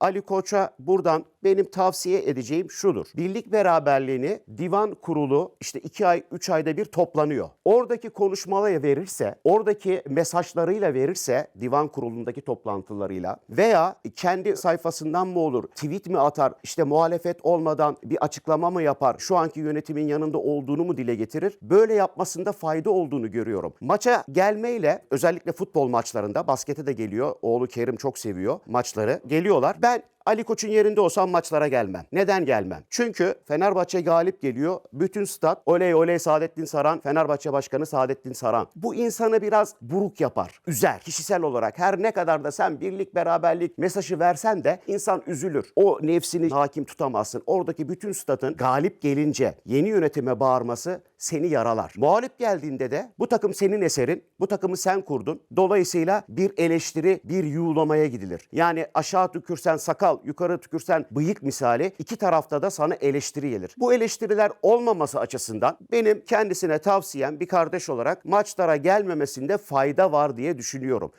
Ali Koç'a buradan benim tavsiye edeceğim şudur. Birlik beraberliğini divan kurulu işte iki ay, üç ayda bir toplanıyor. Oradaki konuşmaları verirse, oradaki mesajlarıyla verirse divan kurulundaki toplantılarıyla veya kendi sayfasından mı olur, tweet mi atar, işte muhalefet olmadan bir açıklama mı yapar, şu anki yönetimin yanında olduğunu mu dile getirir? Böyle yapmasında fayda olduğunu görüyorum. Maça gelmeyle özellikle futbol maçlarında baskete de geliyor. Oğlu Kerim çok seviyor maçları. Geliyorlar. that Ali Koç'un yerinde olsam maçlara gelmem. Neden gelmem? Çünkü Fenerbahçe galip geliyor. Bütün stat oley oley Saadettin Saran, Fenerbahçe Başkanı Saadettin Saran. Bu insanı biraz buruk yapar, üzer. Kişisel olarak her ne kadar da sen birlik beraberlik mesajı versen de insan üzülür. O nefsini hakim tutamazsın. Oradaki bütün statın galip gelince yeni yönetime bağırması seni yaralar. Muhalif geldiğinde de bu takım senin eserin, bu takımı sen kurdun. Dolayısıyla bir eleştiri, bir yuğlamaya gidilir. Yani aşağı tükürsen sakal, yukarı tükürsen bıyık misali iki tarafta da sana eleştiri gelir. Bu eleştiriler olmaması açısından benim kendisine tavsiyem bir kardeş olarak maçlara gelmemesinde fayda var diye düşünüyorum.